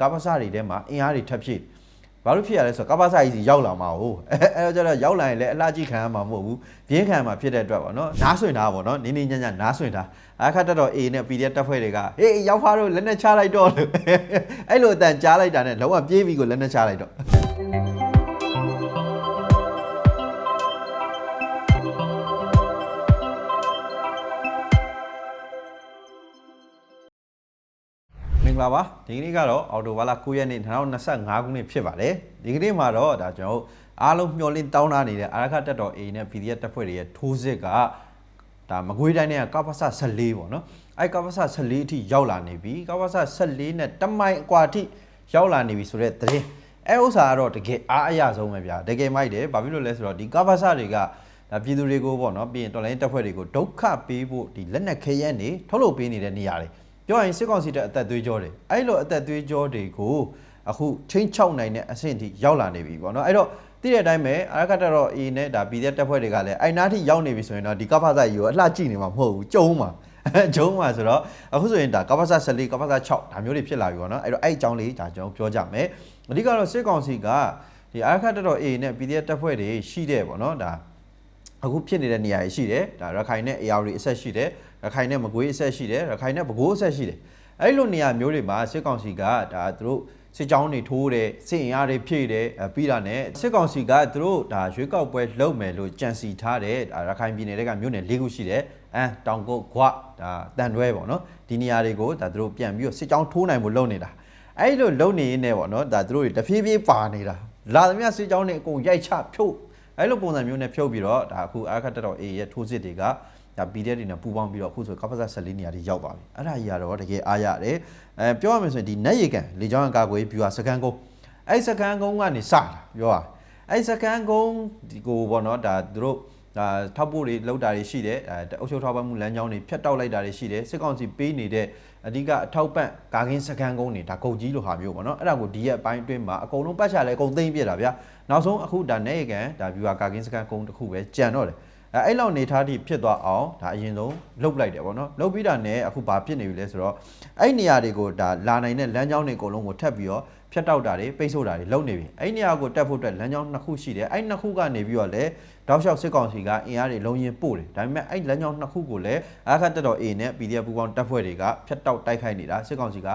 ကာပစတွေထဲမှာအင်အားတွေထပ်ဖြည့်ဘာလို့ဖြစ်ရလဲဆိုတော့ကာပစကြီးစီရောက်လာမှာဟုတ်အဲအဲတော့ကျတော့ရောက်လာရင်လည်းအလှကြီးခံရမှာမဟုတ်ဘူးပြင်းခံမှာဖြစ်တဲ့အတွက်ပေါ့နော်နားဆွင်တာပေါ့နော်နင်းနင်းညံ့ညံ့နားဆွင်တာအခါတက်တော့ A နဲ့ PDF တက်ဖွဲ့တွေကဟေးရောက်ဖားတော့လက်နဲ့ချလိုက်တော့လို့အဲ့လိုအတန်ကြားလိုက်တာနဲ့လုံးဝပြေးပြီးကိုလက်နဲ့ချလိုက်တော့ င်္ဂလာပါဒီကနေ့ကတော့အော်တိုဘာလ9ရက်နေ့2025ခုနှစ်ဖြစ်ပါတယ်ဒီကနေ့မှာတော့ဒါကျွန်တော်တို့အားလုံးမျှော်လင့်တောင်းတနေတဲ့အာရခတက်တော် A နဲ့ PDF တပ်ဖွဲ့တွေရဲ့ထိုးစစ်ကဒါမကွေးတိုင်းနဲ့ကပ္ပစ14ပေါ့နော်အဲကပ္ပစ14အထိရောက်လာနေပြီကပ္ပစ14နဲ့တမိုင်အကွာအထိရောက်လာနေပြီဆိုတဲ့သတင်းအဲဥစ္စာကတော့တကယ်အားအရဆုံးပဲဗျာတကယ်မိုက်တယ်ဘာဖြစ်လို့လဲဆိုတော့ဒီကပ္ပစတွေကဒါပြည်သူတွေကိုပေါ့နော်ပြီးရင်တော်လိုင်းတပ်ဖွဲ့တွေကိုဒုက္ခပေးဖို့ဒီလက်နက်ခဲယမ်းတွေထုတ်လုပ်ပေးနေတဲ့နေရာတွေ ပြောရင်စစ်ကောင်စီတက်အသက်သွေးကြောတွေအဲ့လိုအသက်သွေးကြောတွေကိုအခုချင်းချောက်နိုင်တဲ့အဆင့်ထိရောက်လာနေပြီပေါ့နော်အဲ့တော့သိတဲ့အတိုင်းပဲအရကတတော့ A နဲ့ဒါ B တဲ့တက်ဖွဲ့တွေကလည်းအဲ့နားထိရောက်နေပြီဆိုရင်တော့ဒီကပ္ပစကြီးကိုအလှကြည့်နေမှာမဟုတ်ဘူးကြုံမှာဂျုံမှာဆိုတော့အခုဆိုရင်ဒါကပ္ပစ14ကပ္ပစ6ဒါမျိုးတွေဖြစ်လာပြီပေါ့နော်အဲ့တော့အဲ့အကြောင်းလေးဒါကျွန်တော်ပြောကြမယ်အဓိကတော့စစ်ကောင်စီကဒီအရကတတော့ A နဲ့ B တဲ့တက်ဖွဲ့တွေရှိတဲ့ပေါ့နော်ဒါအခုဖြစ်နေတဲ့နေရာတွေရှိတယ်ဒါရခိုင်နဲ့ AR တွေအဆက်ရှိတယ် ရခိုင်နဲ့မကွေးအဆက်ရှိတယ်ရခိုင်နဲ့ပဲခူးအဆက်ရှိတယ်အဲ့လိုနေရာမျိုးတွေမှာစစ်ကောင်စီကဒါသူတို့စစ်ကြောင်းတွေထိုးတယ်စစ်အင်အားတွေဖြည့်တယ်အဲပြီးတာနဲ့စစ်ကောင်စီကသူတို့ဒါရွေးကောက်ပွဲလုပ်မယ်လို့ကြံစီထားတယ်ဒါရခိုင်ပြည်နယ်တွေကမြို့နယ်၄ခုရှိတယ်အမ်တောင်ကုတ်ခွဒါတန်တွဲပေါ့နော်ဒီနေရာတွေကိုဒါသူတို့ပြန်ပြီးတော့စစ်ကြောင်းထိုးနိုင်ဖို့လုပ်နေတာအဲ့လိုလုပ်နေရင်းနဲ့ပေါ့နော်ဒါသူတို့တွေတဖြည်းဖြည်းပါနေတာလာသမျှစစ်ကြောင်းတွေအကုန်ရိုက်ချဖြုတ်အဲ့လိုပုံစံမျိုးနဲ့ဖြုတ်ပြီးတော့ဒါအခုအာခတ်တက်တော် A ရဲ့ထိုးစစ်တွေက ဒါ PDF တွေနဲ့ပူးပေါင်းပြီးတော့အခုဆိုကပ္ပစ14နေရာတွေရောက်သွားပြီအဲ့ဒါကြီးကတော့တကယ်အားရတယ်အဲပြောရမယ်ဆိုရင်ဒီနက်ရီကန်လေကြောင်းကာကွယ်ဗျူဟာစကန်ကုန်းအဲ့စကန်ကုန်းကနေစလာပြောရအဲ့စကန်ကုန်းဒီကိုပေါ့နော်ဒါသူတို့ဒါထောက်ပို့တွေလောက်တာတွေရှိတယ်အဲအုပ်ချုပ်ထောက်ပံ့မှုလမ်းကြောင်းတွေဖြတ်တောက်လိုက်တာတွေရှိတယ်စစ်ကောင်စီပေးနေတဲ့အဓိကအထောက်ပံ့ကာကင်းစကန်ကုန်းတွေဒါကုန်ကြီးလိုဟာမျိုးပေါ့နော်အဲ့ဒါကိုဒီရက်ပိုင်းအတွင်းမှာအကုန်လုံးပတ်ချလဲအကုန်သိမ့်ပြတာဗျာနောက်ဆုံးအခုဒါနေကန်ဒါဗျူဟာကာကင်းစကန်ကုန်းတစ်ခုပဲကြံတော့တယ် အဲအဲ့လောက်နေထားတိဖြစ်သွားအောင်ဒါအရင်ဆုံးလှုပ်လိုက်တယ်ပေါ့နော်လှုပ်ပြီးတာနဲ့အခုဘာဖြစ်နေပြီလဲဆိုတော့အဲ့နေရာတွေကိုဒါလာနိုင်တဲ့လမ်းကြောင်းတွေအကုန်လုံးကိုထပ်ပြီးတော့ဖြတ်တောက်တာတွေပိတ်ဆို့တာတွေလုပ်နေပြီအဲ့နေရာကိုတက်ဖို့အတွက်လမ်းကြောင်းနှစ်ခုရှိတယ်အဲ့နှစ်ခုကနေပြီးတော့လည်းတောက်လျှောက်စစ်ကောင်စီကအင်အားတွေလုံရင်ပို့တယ်ဒါပေမဲ့အဲ့လမ်းကြောင်းနှစ်ခုကိုလည်းအခက်တက်တော် A နဲ့ PDF ပူပေါင်းတပ်ဖွဲ့တွေကဖြတ်တောက်တိုက်ခိုက်နေတာစစ်ကောင်စီက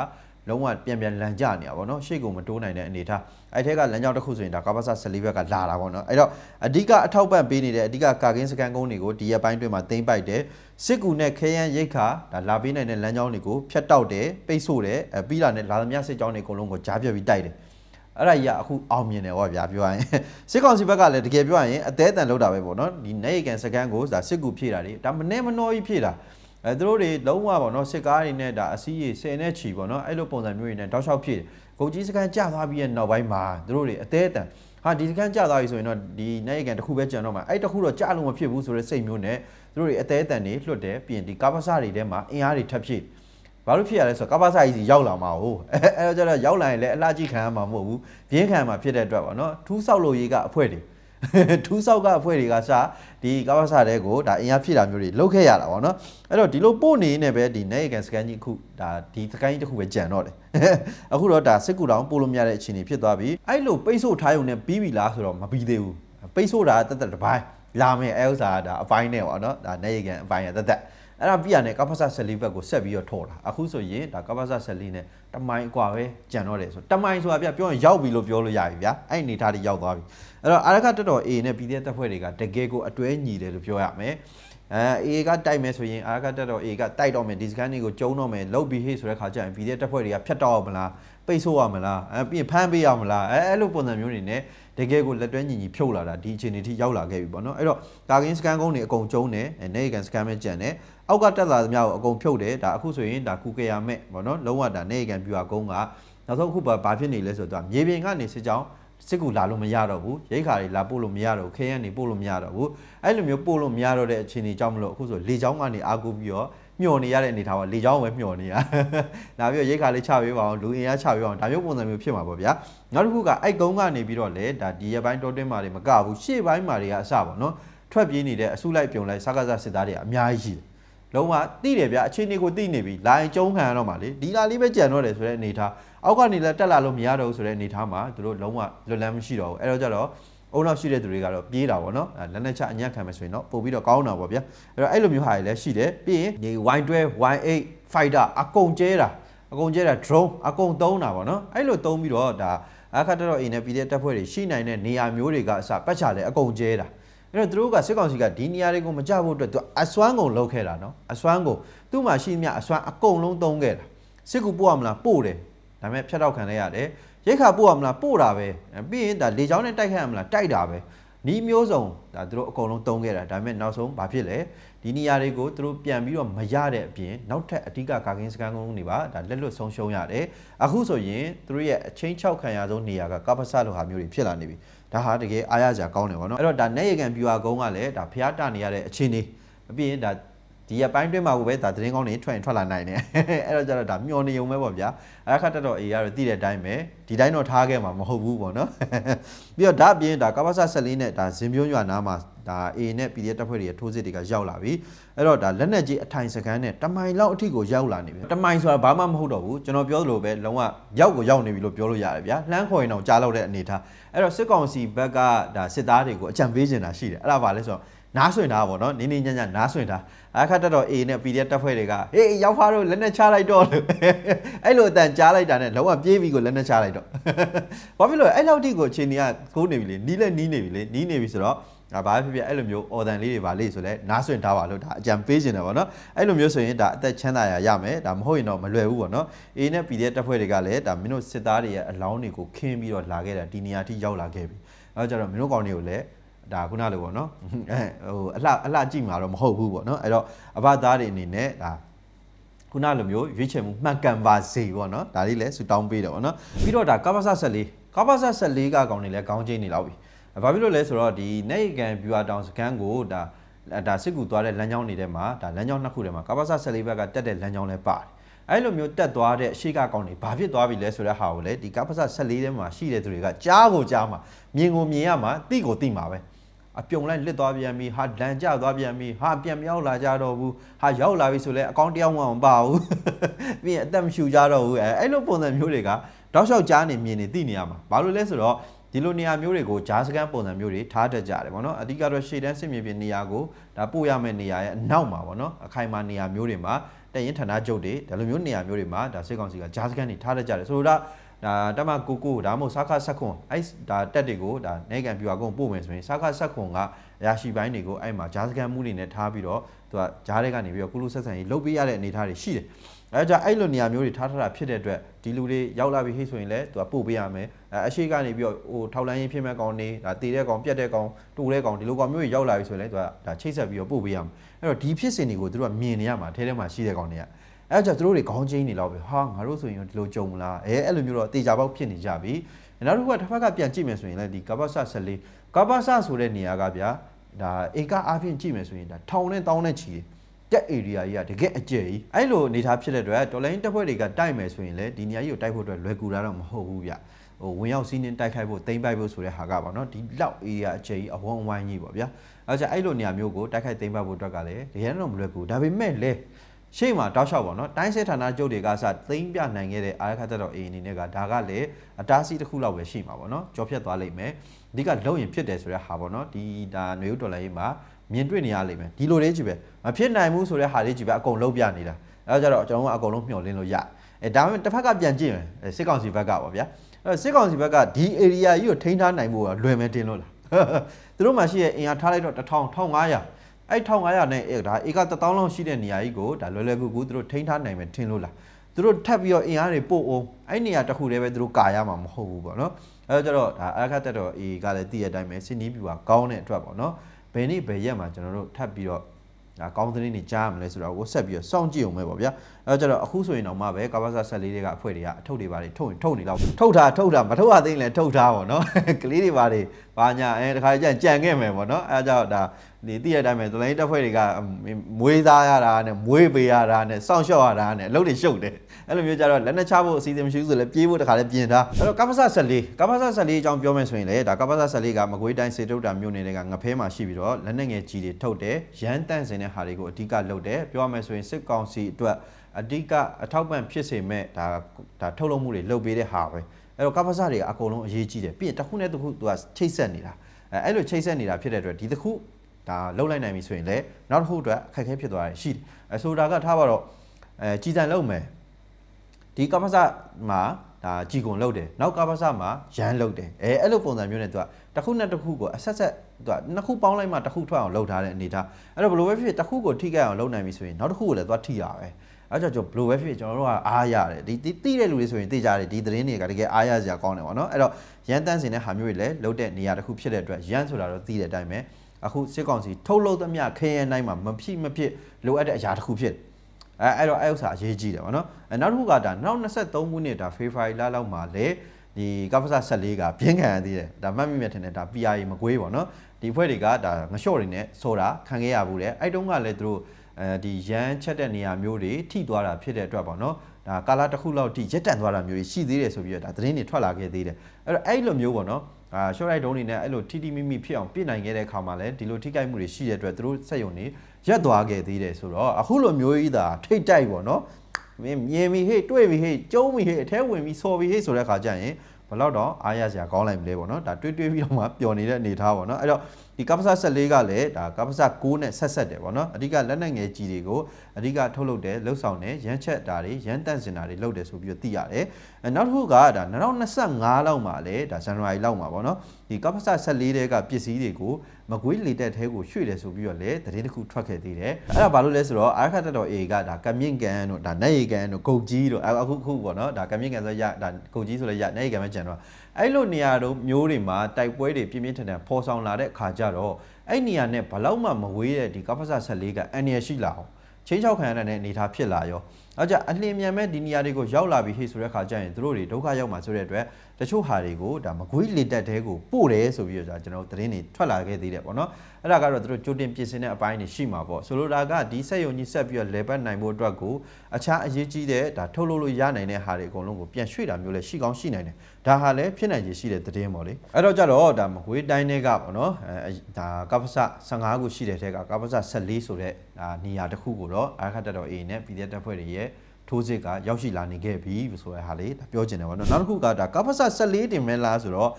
လုံးဝပြန်ပြန်လန်ကြနေတာပေါ့နော်ရှေ့ကိုမတိုးနိုင်တဲ့အနေထားအဲ့ထက်ကလမ်းကြောင်းတစ်ခုဆိုရင်ဒါကပ္ပစ14ဘက်ကလာတာပေါ့နော်အဲ့တော့အဓိကအထောက်ပံ့ပေးနေတဲ့အဓိကကာကင်းစကန်ကုန်းတွေကိုဒီရက်ပိုင်းတွင်းမှာသိမ့်ပိုက်တယ်စစ်ကူနဲ့ခဲယမ်းရိတ်ခါဒါလာပေးနိုင်တဲ့လမ်းကြောင်းတွေကိုဖြတ်တောက်တယ်ပိတ်ဆို့တယ်အဲပြီးတာနဲ့လာသမျှစစ်ကြောင်းတွေအကုန်လုံးကိုကြားပြတ်ပြီးတိုက်တယ်အဲ့ဒါကြီးကအခုအောင်မြင်တယ်ဟောဗျာပြောရရင်စစ်ကောင်စီဘက်ကလည်းတကယ်ပြောရရင်အသေးအတန်လောက်တာပဲပေါ့နော်ဒီနေကန်စကန်ကိုဒါစစ်ကူဖြည့်တာတွေဒါမနဲ့မနှောကြီးဖြည့်တာ အဲသူတို့တွေလုံးဝပေါ့နော်စစ်ကားတွေနဲ့ဒါအစည်းရေ10နဲ့ချီပေါ့နော်အဲ့လိုပုံစံမျိုးတွေနဲ့တောက်လျှောက်ဖြည့်တယ်ဂုတ်ကြီးစကန်ကျသွားပြီးရဲ့နောက်ပိုင်းမှာသူတို့တွေအသေးအတန်ဟာဒီစကန်ကျသွားပြီဆိုရင်တော့ဒီနေကန်တစ်ခုပဲကြံတော့မှာအဲ့တစ်ခုတော့ကျလို့မဖြစ်ဘူးဆိုတဲ့စိတ်မျိုးနဲ့သူတို့တွေအသေးအတန်တွေလွတ်တယ်ပြီးရင်ဒီကာပစတွေထဲမှာအင်အားတွေထပ်ဖြည့်ဘာလို့ဖြစ်ရလဲဆိုတော့ကပ္ပစကြီးစီရောက်လာမှာဟုတ်အဲအဲတော့ကျတော့ရောက်လာရင်လည်းအလှကြီးခံရမှာမဟုတ်ဘူးပြင်းခံမှာဖြစ်တဲ့အတွက်ပေါ့နော်ထူးဆောက်လို့ရေးကအဖွဲတွေ ထူးဆောက်ကအဖွဲတွေကစဒီကပ္ပစတဲ့ကိုဒါအင်အားဖြစ်တာမျိုးတွေလုပ်ခဲ့ရတာပေါ့နော်အဲ့တော့ဒီလိုပို့နေနေပဲဒီနေကန်စကန်ကြီးအခုဒါဒီစကန်ကြီးတစ်ခုပဲကြံတော့တယ်အခုတော့ဒါစစ်ကူတောင်ပို့လို့မရတဲ့အခြေအနေဖြစ်သွားပြီအဲ့လိုပိတ်ဆို့ထားရုံနဲ့ပြီးပြီလားဆိုတော့မပြီးသေးဘူးပိတ်ဆို့တာတက်တက်တစ်ပိုင်းလာမယ်အဲဥစ္စာဒါအပိုင်းနဲ့ပေါ့နော်ဒါနေကန်အပိုင်းရတက်တက် အဲ့ဒါပြရနဲ့ကပ္ပစ14ဘက်ကိုဆက်ပြီးတော့ထော်တာအခုဆိုရင်ဒါကပ္ပစ14နဲ့တမိုင်အကွာပဲကြံတော့တယ်ဆိုတမိုင်ဆိုတာပြပြောရင်ရောက်ပြီလို့ပြောလို့ရပြီဗျာအဲ့အနေထားတွေရောက်သွားပြီအဲ့တော့အာရခတက်တော် A နဲ့ PDF တပ်ဖွဲ့တွေကတကယ်ကိုအတွဲညီတယ်လို့ပြောရမယ်အဲ A ကတိုက်မယ်ဆိုရင်အာရခတက်တော် A ကတိုက်တော့မယ်ဒီစကန်တွေကိုကျုံတော့မယ်လုတ်ပြီးဟေ့ဆိုတဲ့ခါကျရင် PDF တပ်ဖွဲ့တွေကဖြတ်တော့အောင်မလား ပိတ်ဆို့ရမလားအဲပြီးရင်ဖမ်းပေးရမလားအဲအဲ့လိုပုံစံမျိုးတွေနဲ့တကယ်ကိုလက်တွဲညီညီဖြုတ်လာတာဒီအခြေအနေထိရောက်လာခဲ့ပြီပေါ့နော်အဲ့တော့ကာကင်းစကန်ကုန်းတွေအကုန်ကျုံတယ်နေကန်စကန်ပဲကြံတယ်အောက်ကတက်လာသမျှကိုအကုန်ဖြုတ်တယ်ဒါအခုဆိုရင်ဒါကုကေယာမဲ့ဗောနော်လုံးဝဒါနေကန်ပြူအကုန်းကနောက်ဆုံးအခုဘာဘာဖြစ်နေလဲဆိုတော့မြေပြင်ကနေစစ်ကြောင်းစစ်ကူလာလို့မရတော့ဘူးရိတ်ခါတွေလာပို့လို့မရတော့ဘူးခဲရန်နေပို့လို့မရတော့ဘူးအဲ့လိုမျိုးပို့လို့မရတော့တဲ့အခြေအနေကြောင့်မလို့အခုဆိုလေချောင်းကနေအာကူပြီးတော့ မျောနေရတဲ့အနေထားပါလေချောင်းပဲမျောနေရဒါပြီးတော့ရိတ်ခါလေးချပေးပါအောင်လူအင်အားချပေးပါအောင်ဒါမျိုးပုံစံမျိုးဖြစ်မှာပေါ့ဗျာနောက်တစ်ခုကအိုက်ကုန်းကနေပြီးတော့လေဒါဒီရက်ပိုင်းတောတင်းမာတွေမကဘူးရှေ့ပိုင်းမာတွေကအစပါနော်ထွက်ပြေးနေတဲ့အစုလိုက်ပြုံလိုက်စကားစားစစ်သားတွေအများကြီးရှိတယ်လုံးဝတိတယ်ဗျအခြေအနေကိုတိနေပြီလိုင်းကျုံးခံရတော့မှလေဒီလာလေးပဲကြံတော့တယ်ဆိုတဲ့အနေထားအောက်ကနေလည်းတက်လာလို့မရတော့ဘူးဆိုတဲ့အနေအထားမှာသူတို့လုံးဝလွတ်လန်းမရှိတော့ဘူးအဲ့တော့ကြတော့ အုံနောက်ရှိတဲ့သူတွေကတော့ပြေးတာပေါ့နော်အဲလက်နဲ့ချအညံ့ခံမယ်ဆိုရင်တော့ပို့ပြီးတော့ကောင်းတာပေါ့ဗျာအဲ့တော့အဲ့လိုမျိုးဟာတွေလည်းရှိတယ်ပြီးရင်ဒီ Y12 Y8 fighter အကုန်ကျဲတာအကုန်ကျဲတာ drone အကုန်သုံးတာပေါ့နော်အဲ့လိုသုံးပြီးတော့ဒါအခါတတော့အိမ်နဲ့ပြည်တဲ့တပ်ဖွဲ့တွေရှိနိုင်တဲ့နေရာမျိုးတွေကအစပတ်ချလဲအကုန်ကျဲတာအဲ့တော့သူတို့ကစစ်ကောင်စီကဒီနေရာတွေကိုမကြဖို့အတွက်သူအစွမ်းကုန်လုပ်ခဲ့တာနော်အစွမ်းကုန်သူ့မှာရှိသမျှအစွမ်းအကုန်လုံးသုံးခဲ့တာစစ်ကူပို့ရမလားပို့တယ်ဒါပေမဲ့ဖျက်တော့ခံလိုက်ရတယ် ရိတ်ခါပို့ရမလားပို့တာပဲပြီးရင်ဒါလေချောင်းနဲ့တိုက်ခိုက်ရမလားတိုက်တာပဲနီးမျိုးစုံဒါသူတို့အကုန်လုံးသုံးခဲ့တာဒါပေမဲ့နောက်ဆုံးဘာဖြစ်လဲဒီနေရာတွေကိုသူတို့ပြန်ပြီးတော့မရတဲ့အပြင်နောက်ထပ်အဓိကကာကင်းစကန်ကုန်းတွေပါဒါလက်လွတ်ဆုံးရှုံးရတယ်အခုဆိုရင်သူတို့ရဲ့အချင်းချောက်ခံရဆုံးနေရာကကပ္ပစလိုဟာမျိုးတွေဖြစ်လာနေပြီဒါဟာတကယ်အားရစရာကောင်းတယ်ဗောနော်အဲ့တော့ဒါနေရကန်ပြူဟာကုန်းကလည်းဒါဖျားတနေရတဲ့အခြေအနေအပြင်ဒါ ဒီရပိုင်းတွင်းမှာကိုပဲဒါသတင်းကောင်းတွေထွက်ရင်ထွက်လာနိုင်တယ်အဲ့တော့ကျတော့ဒါမျောနေုံပဲပေါ့ဗျာအခါတက်တော့အေးကတော့သိတဲ့အတိုင်းပဲဒီတိုင်းတော့ထားခဲ့မှာမဟုတ်ဘူးပေါ့နော်ပြီးတော့ဒါအပြင်ဒါကပ္ပစဆက်လေးနဲ့ဒါဇင်ပြုံးရွာနားမှာဒါ A နဲ့ PDF တပ်ဖွဲ့တွေရဲ့ထိုးစစ်တွေကရောက်လာပြီအဲ့တော့ဒါလက်နက်ကြီးအထိုင်စကန်နဲ့တမိုင်လောက်အထိကိုရောက်လာနေပြီတမိုင်ဆိုတာဘာမှမဟုတ်တော့ဘူးကျွန်တော်ပြောသလိုပဲလုံးဝရောက်ကိုရောက်နေပြီလို့ပြောလို့ရတယ်ဗျာလှမ်းခေါ်ရင်တော့ကြားလောက်တဲ့အနေထားအဲ့တော့စစ်ကောင်စီဘက်ကဒါစစ်သားတွေကိုအကြံပေးနေတာရှိတယ်အဲ့ဒါဘာလဲဆိုတော့ နားဆွင်တာပေါ့နော်နင်းနင်းညံ့ညံ့နားဆွင်တာအခါတက်တော့ A နဲ့ PDF တပ်ဖွဲ့တွေကဟေးရောက်ဖားတော့လက်နဲ့ချလိုက်တော့လို့အဲ့လိုအတန်ကြားလိုက်တာနဲ့လုံးဝပြေးပြီးကိုလက်နဲ့ချလိုက်တော့ဘာဖြစ်လို့အဲ့လောက်ထိကိုအချိန်ကြီးကကိုးနေပြီလေနီးလက်နီးနေပြီလေနီးနေပြီဆိုတော့ဒါဘာဖြစ်ဖြစ်အဲ့လိုမျိုးအော်တန်လေးတွေပါလေဆိုလဲနားဆွင်ထားပါလို့ဒါအကြံပေးခြင်းတယ်ပေါ့နော်အဲ့လိုမျိုးဆိုရင်ဒါအသက်ချမ်းသာရရမယ်ဒါမဟုတ်ရင်တော့မလွယ်ဘူးပေါ့နော် A နဲ့ PDF တပ်ဖွဲ့တွေကလည်းဒါမင်းတို့စစ်သားတွေရဲ့အလောင်းတွေကိုခင်းပြီးတော့လာခဲ့တာဒီနေရာထိရောက်လာခဲ့ပြီအဲ့တော့ကျတော့မင်းတို့ကောင်တွေကိုလည်း ဒါခုနလိုပေါ့နော်အဲဟိုအလှအလှကြည့်မှာတော့မဟုတ်ဘူးပေါ့နော်အဲ့တော့အဘသားတွေအနေနဲ့ဒါခုနလိုမျိုးရွေးချယ်မှုမှန်ကန်ပါစေပေါ့နော်ဒါလေးလည်းဆူတောင်းပေးတယ်ပေါ့နော်ပြီးတော့ဒါကပ္ပစဆက်လေးကပ္ပစဆက်လေးကကောင်တွေလည်းခေါင်းချင်းနေလောက်ပြီဘာဖြစ်လို့လဲဆိုတော့ဒီနေကန်ဗျူဟာတောင်စကန်ကိုဒါဒါစစ်ကူသွားတဲ့လမ်းကြောင်းတွေထဲမှာဒါလမ်းကြောင်းနှစ်ခုထဲမှာကပ္ပစဆက်လေးဘက်ကတက်တဲ့လမ်းကြောင်းလည်းပါတယ်အဲ့လိုမျိုးတက်သွားတဲ့အရှိကကောင်တွေဘာဖြစ်သွားပြီလဲဆိုတဲ့ဟာကိုလေဒီကပ္ပစ14ထဲမှာရှိတဲ့သူတွေကကြားကိုကြားမှာမြင်ကိုမြင်ရမှာတိကိုတိမှာပဲ အပြုံလိုက်လစ်သွားပြန်ပြီဟာလန်ကျသွားပြန်ပြီဟာပြန်မြောက်လာကြတော့ဘူးဟာရောက်လာပြီဆိုလဲအကောင့်တယောက်မှမပါဘူးပြီးရင်အသက်မရှူကြတော့ဘူးအဲအဲ့လိုပုံစံမျိုးတွေကတောက်လျှောက်ကြားနေမြင်နေသိနေရမှာဘာလို့လဲဆိုတော့ဒီလိုနေရာမျိုးတွေကိုဂျားစကန်ပုံစံမျိုးတွေထားတတ်ကြတယ်ဗောနော်အဓိကတော့ရှေ့တန်းစစ်မြေပြင်နေရာကိုဒါပို့ရမယ့်နေရာရဲ့အနောက်မှာဗောနော်အခိုင်အမာနေရာမျိုးတွေမှာတရင်ဌာနချုပ်တွေဒါလိုမျိုးနေရာမျိုးတွေမှာဒါစစ်ကောင်စီကဂျားစကန်တွေထားတတ်ကြတယ်ဆိုတော့ ဒါတမကိုကိုဒါမှမဟုတ်စာခဆက်ခွန်အဲ့ဒါတက်တွေကိုဒါနေကန်ပြူအကုန်ပို့မယ်ဆိုရင်စာခဆက်ခွန်ကအရာရှိပိုင်းတွေကိုအဲ့မှာဂျားစကန်မှုတွေနဲ့ထားပြီးတော့သူကဂျားတွေကနေပြီးတော့ကုလူဆက်ဆံရေးလုပ်ပေးရတဲ့အနေအထားတွေရှိတယ်အဲကြောင့်အဲ့လိုနေရာမျိုးတွေထားထားတာဖြစ်တဲ့အတွက်ဒီလူတွေရောက်လာပြီဟိဆိုရင်လည်းသူကပို့ပေးရမယ်အဲအရှိကနေပြီးတော့ဟိုထောက်လိုင်းရေးဖြစ်မဲ့ကောင်နေဒါတည်တဲ့ကောင်ပြတ်တဲ့ကောင်တူတဲ့ကောင်ဒီလိုကောင်မျိုးတွေရောက်လာပြီဆိုရင်လည်းသူကဒါချိတ်ဆက်ပြီးတော့ပို့ပေးရမယ်အဲ့တော့ဒီဖြစ်စဉ်တွေကိုသူတို့ကမြင်နေရမှာထဲထဲမှာရှိတဲ့ကောင်တွေက အဲ့ကြောင့်သူတို့တွေခေါင်းချင်းနေလောက်ပဲဟာငါတို့ဆိုရင်ဒီလိုကြုံမလားအဲအဲ့လိုမျိုးတော့အသေးချာပေါက်ဖြစ်နေကြပြီနောက်တစ်ခုကတစ်ဖက်ကပြန်ကြည့်မယ်ဆိုရင်လည်းဒီကပါဆာ14ကပါဆာဆိုတဲ့နေရာကဗျာဒါဧကအပြင်ကြည့်မယ်ဆိုရင်ဒါထောင်နဲ့တောင်းနဲ့ချီတက် area ကြီးကတကယ်အကျယ်ကြီးအဲ့လိုအနေထားဖြစ်တဲ့အတွက်တော်လိုင်းတပ်ဖွဲ့တွေကတိုက်မယ်ဆိုရင်လည်းဒီနေရာကြီးကိုတိုက်ဖို့အတွက်လွယ်ကူတာတော့မဟုတ်ဘူးဗျဟိုဝင်ရောက်စီးနှင်းတိုက်ခိုက်ဖို့တိမ့်ပိုက်ဖို့ဆိုတဲ့ဟာကပေါ့နော်ဒီလောက် area အကျယ်ကြီးအဝန်းအဝိုင်းကြီးပေါ့ဗျာအဲ့ဒါကြောင့်အဲ့လိုနေရာမျိုးကိုတိုက်ခိုက်တိမ့်ပိုက်ဖို့အတွက်ကလည်းတကယ်တော့မလွယ်ကူဒါပေမဲ့လည်း ရှေ့မှာတောက်လျှောက်ပေါ့နော်တိုင်းစစ်ဌာနချုပ်တွေကစသိမ့်ပြနိုင်ခဲ့တဲ့အာရခတ်တော်အေအနေနဲ့ကဒါကလည်းအတားစီတစ်ခုလောက်ပဲရှိမှာပေါ့နော်ကြောဖြတ်သွားလိမ့်မယ်အဓိကလုံရင်ဖြစ်တယ်ဆိုတဲ့ဟာပေါ့နော်ဒီဒါຫນွေဦးတော်လိုင်းရေးမှာမြင်တွေ့နေရလိမ့်မယ်ဒီလိုလေးကြီးပဲမဖြစ်နိုင်ဘူးဆိုတဲ့ဟာလေးကြီးပဲအကုန်လုံးပြနေတာအဲဒါကြတော့ကျွန်တော်ကအကုန်လုံးမျှော်လင့်လို့ရအဲဒါပေမဲ့တစ်ဖက်ကပြန်ကြည့်မယ်စစ်ကောင်စီဘက်ကပေါ့ဗျာအဲစစ်ကောင်စီဘက်ကဒီ area ကြီးကိုထိန်းထားနိုင်ဖို့လွယ်မယ်တင်လို့လားသူတို့မှရှိရဲ့အင်အားထားလိုက်တော့1000 1500 အဲ့1500နဲ့ဒါဧက1000လောက်ရှိတဲ့နေရာကြီးကိုဒါလွယ်လွယ်ကူကူသူတို့ထိန်းထားနိုင်မယ်ထင်လို့လားသူတို့ထပ်ပြီးတော့အင်အားတွေပို့အောင်အဲ့နေရာတစ်ခုတည်းပဲသူတို့ကာရမှာမဟုတ်ဘူးပေါ့နော်အဲတော့ကျတော့ဒါအခက်တက်တော့အေကလည်းတည့်ရတဲ့အတိုင်းပဲစင်နီးပြူကကောင်းတဲ့အတွက်ပေါ့နော်ဘယ်နေ့ဘယ်ရက်မှာကျွန်တော်တို့ထပ်ပြီးတော့ဒါကောင်းသတင်းတွေကြားရမလဲဆိုတော့ကိုဆက်ပြီးတော့စောင့်ကြည့်အောင်ပဲပေါ့ဗျာအဲတော့ကျတော့အခုဆိုရင်တော့မှပဲကာဘာဆာဆက်လေးတွေကအဖွဲ့တွေကအထုပ်တွေပါတွေထုတ်ရင်ထုတ်နေတော့ထုတ်ထားထုတ်ထားမထုတ်ရသေးရင်လည်းထုတ်ထားပေါ့နော်ကလေးတွေပါတွေဘာညာအဲတခါကျရင်ကြံခဲ့မယ်ပေါ့နော်အဲကြောင့်ဒါ ဒီတည့်ရတဲ့အတိုင်းပဲဒလိုင်းတက်ဖွဲ့တွေကမွေးသားရတာနဲ့မွေးပေးရတာနဲ့စောင့်ရှောက်ရတာနဲ့အလုပ်တွေရှုပ်တယ်အဲ့လိုမျိုးကြတော့လက်နဲ့ချဖို့အစီအစဉ်မရှိဘူးဆိုလည်းပြေးဖို့တခါလည်းပြင်ထားအဲ့တော့ကပ္ပစဆက်လေးကပ္ပစဆက်လေးအကြောင်းပြောမယ်ဆိုရင်လေဒါကပ္ပစဆက်လေးကမကွေးတိုင်းစေတုတ်တာမြို့နယ်ကငဖဲမှာရှိပြီးတော့လက်နဲ့ငယ်ကြီးတွေထုတ်တယ်ရမ်းတန့်စင်တဲ့ဟာတွေကိုအဓိကလုပ်တယ်ပြောရမယ်ဆိုရင်စစ်ကောင်စီအတွက်အဓိကအထောက်ပံ့ဖြစ်စေမဲ့ဒါဒါထုတ်လုပ်မှုတွေလုပ်ပေးတဲ့ဟာပဲအဲ့တော့ကပ္ပစတွေကအကုန်လုံးအရေးကြီးတယ်ပြီးရင်တစ်ခုနဲ့တစ်ခုသူကချိတ်ဆက်နေတာအဲအဲ့လိုချိတ်ဆက်နေတာဖြစ်တဲ့အတွက်ဒီတစ်ခု ဒါလှုပ်လိုက်နိုင်ပြီဆိုရင်လည်းနောက်တစ်ခုအတွက်အခက်အခဲဖြစ်သွားတယ်ရှိတယ်အဲဆိုတာကထားပါတော့အဲကြည်စံလုပ်မယ်ဒီကပ္ပစမှာဒါကြည်ကွန်လောက်တယ်နောက်ကပ္ပစမှာရမ်းလောက်တယ်အဲအဲ့လိုပုံစံမျိုးနဲ့သူကတစ်ခုနဲ့တစ်ခုကိုအဆက်ဆက်သူကနှစ်ခုပေါင်းလိုက်မှတစ်ခုထွက်အောင်လုပ်ထားတဲ့အနေထားအဲ့တော့ဘယ်လိုပဲဖြစ်ဖြစ်တစ်ခုကိုထိခိုက်အောင်လုပ်နိုင်ပြီဆိုရင်နောက်တစ်ခုကိုလည်းသွားထိရပဲအဲ့ကြောင့်ကျွန်တော်ဘယ်လိုပဲဖြစ်ဖြစ်ကျွန်တော်တို့ကအားရတယ်ဒီတိတိတဲ့လူတွေဆိုရင်သိကြတယ်ဒီသတင်းတွေကတကယ်အားရစရာကောင်းတယ်ပေါ့နော်အဲ့တော့ရန်တန်းစင်တဲ့ဟာမျိုးတွေလည်းလုပ်တဲ့နေရာတစ်ခုဖြစ်တဲ့အတွက်ရန်ဆိုတာတော့သိတဲ့အတိုင်းပဲ အခုစစ်ကောင်စီထုတ်လုပ်သမျှခရင်တိုင်းမှာမဖြစ်မဖြစ်လိုအပ်တဲ့အရာတစ်ခုဖြစ်တယ်အဲအဲ့တော့အဲ့ဥစ္စာအရေးကြီးတယ်ဗောနော်အဲနောက်တစ်ခုကဒါနောက်23ခုနှစ်ဒါဖေဖော်ဝါရီလလောက်မှာလေဒီကပ္ပစ14ကပြင်းခံရသေးတယ်ဒါမှတ်မိမြတ်ထင်တယ်ဒါ PRA မကွေးဗောနော်ဒီဖွဲ့တွေကဒါငလျှော့တွေနဲ့ဆိုတာခံခဲ့ရဘူးလေအဲ့တုန်းကလည်းသူတို့အဲဒီရန်ချက်တဲ့နေရာမျိုးတွေထိသွားတာဖြစ်တဲ့အတွက်ဗောနော်ဒါကာလာတစ်ခုလောက်ထိရက်တန်သွားတာမျိုးတွေရှိသေးတယ်ဆိုပြီးတော့ဒါသတင်းတွေထွက်လာခဲ့သေးတယ်အဲ့တော့အဲ့လိုမျိုးဗောနော် အာရှော့ရိုက်တုံးနေနဲ့အဲ့လိုထိထိမိမိဖြစ်အောင်ပြစ်နိုင်ခဲ့တဲ့အခါမှာလည်းဒီလိုထိခိုက်မှုတွေရှိတဲ့အတွက်သူတို့စက်ယုံနေရက်သွားခဲ့သေးတယ်ဆိုတော့အခုလိုမျိုးကြီးဒါထိတ်တိုက်ပေါ့နော်မင်းမြင်ပြီဟေ့တွေ့ပြီဟေ့ကျုံးပြီဟေ့အထဲဝင်ပြီစော်ပြီဟေ့ဆိုတဲ့အခါကျရင်ဘယ်တော့တော့အားရစရာကောင်းလိုက်မလဲပေါ့နော်ဒါတွေးတွေးပြီးတော့မှပျော်နေတဲ့အနေထားပေါ့နော်အဲ့တော့ ဒီကပ္ပစ14ကလည်းဒါကပ္ပစ6နဲ့ဆက်ဆက်တယ်ပေါ့နော်အဓိကလက်နက်ငယ်ကြီးတွေကိုအဓိကထုတ်လုပ်တယ်လှုပ်ဆောင်တယ်ရမ်းချက်တာတွေရမ်းတန့်စင်တာတွေလုပ်တယ်ဆိုပြီးတော့သိရတယ်အဲနောက်တစ်ခုကဒါ2025လောက်မှာလည်းဒါဇန်နဝါရီလောက်မှာပေါ့နော်ဒီကပ္ပစ14တဲကပစ္စည်းတွေကိုမကွေးလေတက်ထဲကိုရွှေ့တယ်ဆိုပြီးတော့လည်းသတင်းတစ်ခုထွက်ခဲ့သေးတယ်အဲ့ဒါဘာလို့လဲဆိုတော့အာခတ်တက်တော် A ကဒါကမြင့်ကန်တို့ဒါနိုင်ရီကန်တို့ဂုတ်ကြီးတို့အခုခုပေါ့နော်ဒါကမြင့်ကန်ဆိုရဒါဂုတ်ကြီးဆိုလည်းရနိုင်ရီကန်ပဲကျန်တော့ အဲ့လိုနေရာတို့မျိုးတွေမှာတိုက်ပွဲတွေပြင်းပြင်းထန်ထန်ဖော်ဆောင်လာတဲ့ခါကျတော့အဲ့နေရာနဲ့ဘလောက်မှမဝေးတဲ့ဒီကပ္ပစ14ကအန်ရရှိလာအောင်ချင်းချောက်ခံရတဲ့အနေထားဖြစ်လာရောအဲကြအလင်းမြန်မဲ့ဒီနေရာတွေကိုရောက်လာပြီဟေ့ဆိုတဲ့ခါကျရင်တို့တွေဒုက္ခရောက်မှာဆိုတဲ့အတွက်တချို့ဟာတွေကိုဒါမကွေးလေတက်တဲ့ကိုပို့တယ်ဆိုပြီးတော့ကျွန်တော်သတင်းတွေထွက်လာခဲ့သေးတယ်ပေါ့နော်အဲ့ဒါကတော့တို့ကြိုတင်ပြင်ဆင်တဲ့အပိုင်းတွေရှိမှာပေါ့ဆိုလိုတာကဒီဆက်ယုံကြီးဆက်ပြီးတော့လေပတ်နိုင်ဖို့အတွက်ကိုအခြားအရေးကြီးတဲ့ဒါထုတ်လို့လို့ရနိုင်တဲ့ဟာတွေအကုန်လုံးကိုပြန်ရွှေ့တာမျိုးလည်းရှိကောင်းရှိနိုင်တယ်ဒါဟာလည်းဖြစ်နိုင်ခြေရှိတဲ့သတင်းပေါ့လေအဲ့တော့ကြတော့ဒါမကွေးတိုင်းတွေကပေါ့နော်အဲဒါကပ္ပစ15ခုရှိတဲ့ထဲကကပ္ပစ14ဆိုတဲ့ဒါနေရာတစ်ခုကိုတော့အာခတ်တက်တော် A နဲ့ PDF တပ်ဖွဲ့တွေရဲ့ ထိုးစစ်ကရောက်ရှိလာနေခဲ့ပြီဆိုတဲ့ဟာလေးဒါပြောချင်တယ်ဗောနော်နောက်တစ်ခုကဒါကပ္ပစ14တင်မဲလားဆိုတော့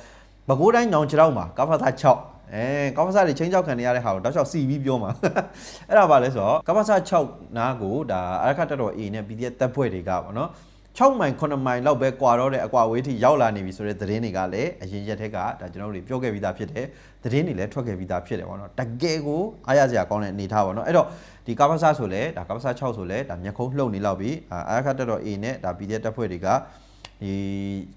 မကွေးတိုင်းညောင်ချောက်မှာကပ္ပစ6အဲကပ္ပစတွေချင်းချောက်ခံနေရတဲ့ဟာကိုတောက်လျှောက်စီပြီးပြောမှာအဲ့ဒါပါလဲဆိုတော့ကပ္ပစ6နားကိုဒါအာခတ်တက်တော် A နဲ့ PDF တပ်ဖွဲ့တွေကဗောနော် 6မိုင်9မိုင်လောက်ပဲကွာတော့တဲ့အကွာဝေးထိရောက်လာနေပြီဆိုတဲ့သတင်းတွေကလည်းအရင်ရက်ထက်ကဒါကျွန်တော်တို့ပြောခဲ့ပြီးသားဖြစ်တယ်သတင်းတွေလည်းထွက်ခဲ့ပြီးသားဖြစ်တယ်ပေါ့နော်တကယ်ကိုအားရစရာကောင်းတဲ့အနေထားပေါ့နော်အဲ့တော့ဒီကပ္ပစဆိုလဲဒါကပ္ပစ6ဆိုလဲဒါမျက်ခုံးလှုပ်နေလောက်ပြီအာခတ်တက်တော် A နဲ့ဒါ PDF တပ်ဖွဲ့တွေကဒီ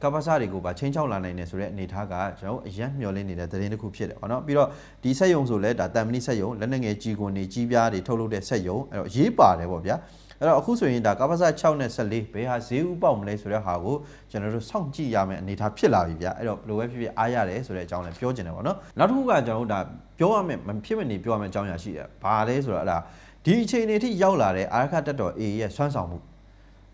ကပ္ပစတွေကိုပါချင်းချောက်လာနိုင်တယ်ဆိုတဲ့အနေထားကကျွန်တော်အရန်မျှော်လင့်နေတဲ့သတင်းတစ်ခုဖြစ်တယ်ပေါ့နော်ပြီးတော့ဒီဆက်ယုံဆိုလဲဒါတန်မဏိဆက်ယုံလက်နက်ငယ်ကြီးကွန်နေကြီးပြားတွေထုတ်လုပ်တဲ့ဆက်ယုံအဲ့တော့ရေးပါတယ်ပေါ့ဗျာ အဲ့တော့အခုဆိုရင်ဒါကပ္ပစ6နဲ့14ဘယ်ဟာဈေးဥပေါက်မလဲဆိုတဲ့ဟာကိုကျွန်တော်တို့စောင့်ကြည့်ရမယ်အနေထားဖြစ်လာပြီဗျာအဲ့တော့ဘယ်လိုပဲဖြစ်ဖြစ်အားရတယ်ဆိုတဲ့အကြောင်းလည်းပြောချင်တယ်ပေါ့နော်နောက်တစ်ခုကကျွန်တော်တို့ဒါပြောရမယ်မဖြစ်မနေပြောရမယ်အကြောင်းအရာရှိတယ်ဘာလဲဆိုတော့အဲ့ဒါဒီအချိန်တွေထိရောက်လာတဲ့အာရခတက်တော် A ရဲ့စွမ်းဆောင်မှု